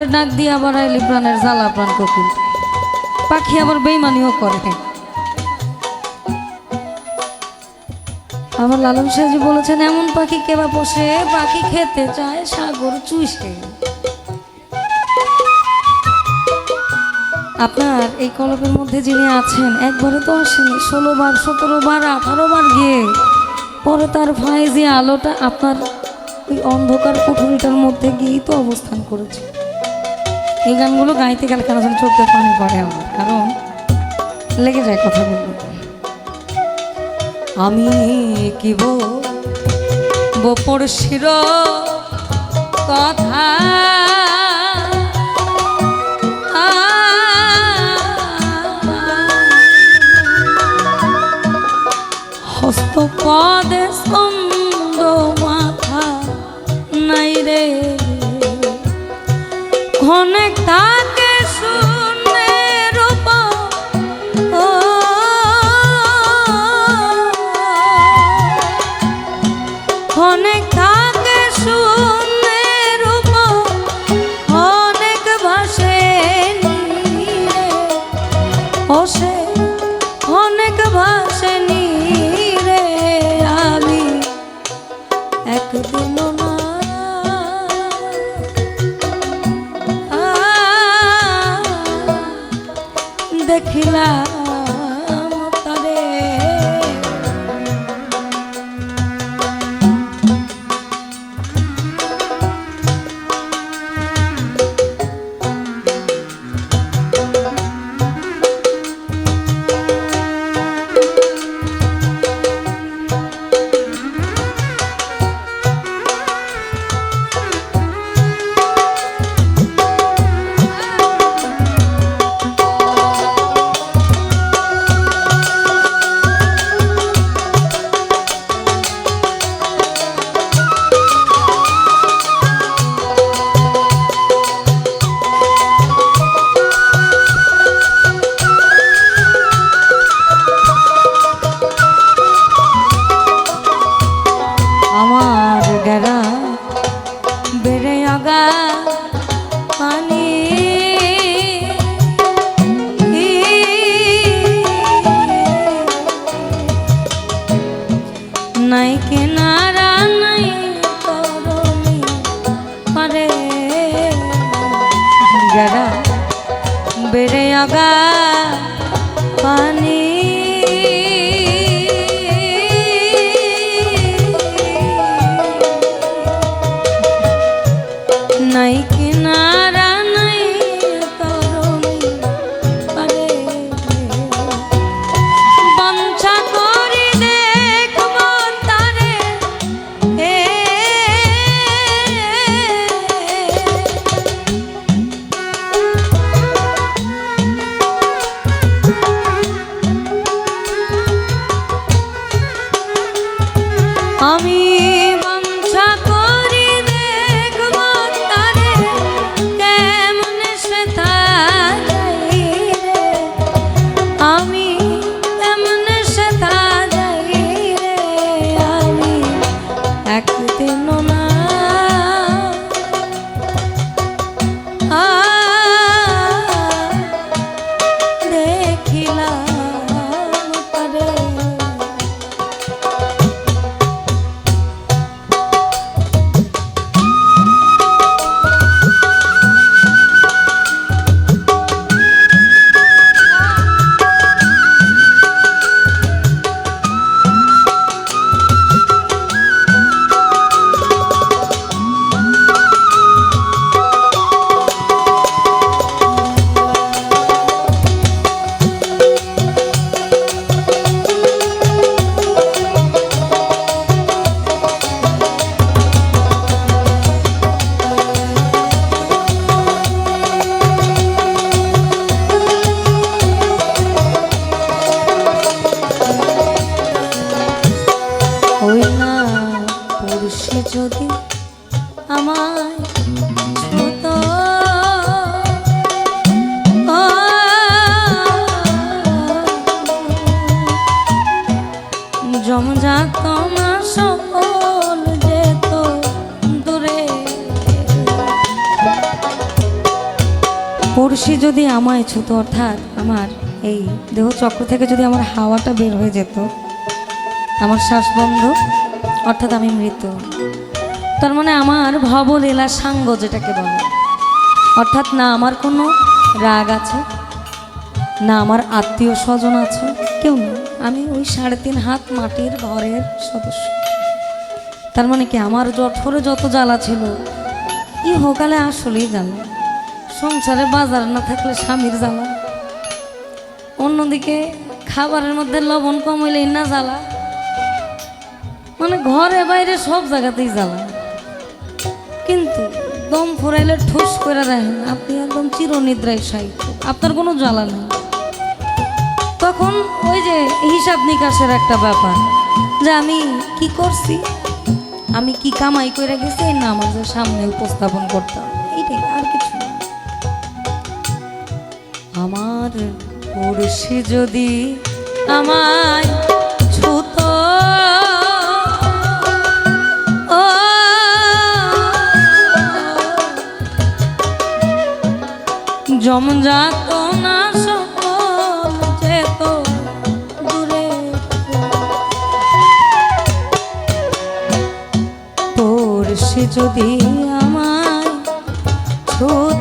ডাক দিয়ে আবার আইলি প্রাণের জ্বালা, প্রাণ কোকিল পাখি আবার বেইমানিও করে। আবার লালন সাহেজি বলেছেন, এমন পাখি কেবা বসে পাখি খেতে চায় সাগর চুষে আপনার এই কলপের মধ্যে যিনি আছেন, একবারে তো আসেনি, ষোলো বার, সতেরো বার, আঠারো বার গিয়ে, পরে তার ভাই যে আলোটা আপনার ওই অন্ধকার কুঠুরিটার মধ্যে গিয়েই তো অবস্থান করেছে। এই গানগুলো গাইতে গেলে কেন যেন চোখে পানি পড়ে আমার? কারণ লেগে যায় কথা বলতে আমি কি বপরশির কথা? হস্তপদে ছন্দ মাথা নাই রে। অনেক থাকে গেরা বেড়ে আগা পানি Mommy. সে যদি আমায় জমজাত তোমার সকল যেত দূরে। পড়শি যদি আমায় ছুতো, অর্থাৎ আমার এই দেহচক্র থেকে যদি আমার হাওয়াটা বের হয়ে যেত, আমার শ্বাসবন্ধ অর্থাৎ আমি মৃত। তার মানে আমার ভবলীলা সাঙ্গ যেটাকে বলে। অর্থাৎ না আমার কোনো রাগ আছে, না আমার আত্মীয় স্বজন আছে, কেউ না আমি ওই সাড়ে তিন হাত মাটির ঘরের সদস্য। তার মানে কি আমার জঠরে যত জ্বালা ছিল, ই হোকালে আসলেই জ্বালা। সংসারে বাজার না থাকলে স্বামীর জ্বালা। অন্যদিকে খাবারের মধ্যে লবণ কম হইলে না জ্বালা। মানে ঘরে বাইরে সব জায়গাতেই জ্বালা কিন্তু দম ফুরাইলে ঠুস করে দেখেন, আপনি একদম চিরনিদ্রায় সাহিত্য আপনার কোনো জ্বালা নেই। তখন ওই যে হিসাব নিকাশের একটা ব্যাপার, যে আমি কি করছি? আমি কি কামাই করে গেছি না আমার যে সামনে উপস্থাপন করতাম এইটাই আর কিছু না। আমার পড়শি যদি আমায় জমজাত না সকল যেত দূরে। তোর সে যদি আমায় ছোট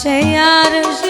পাশে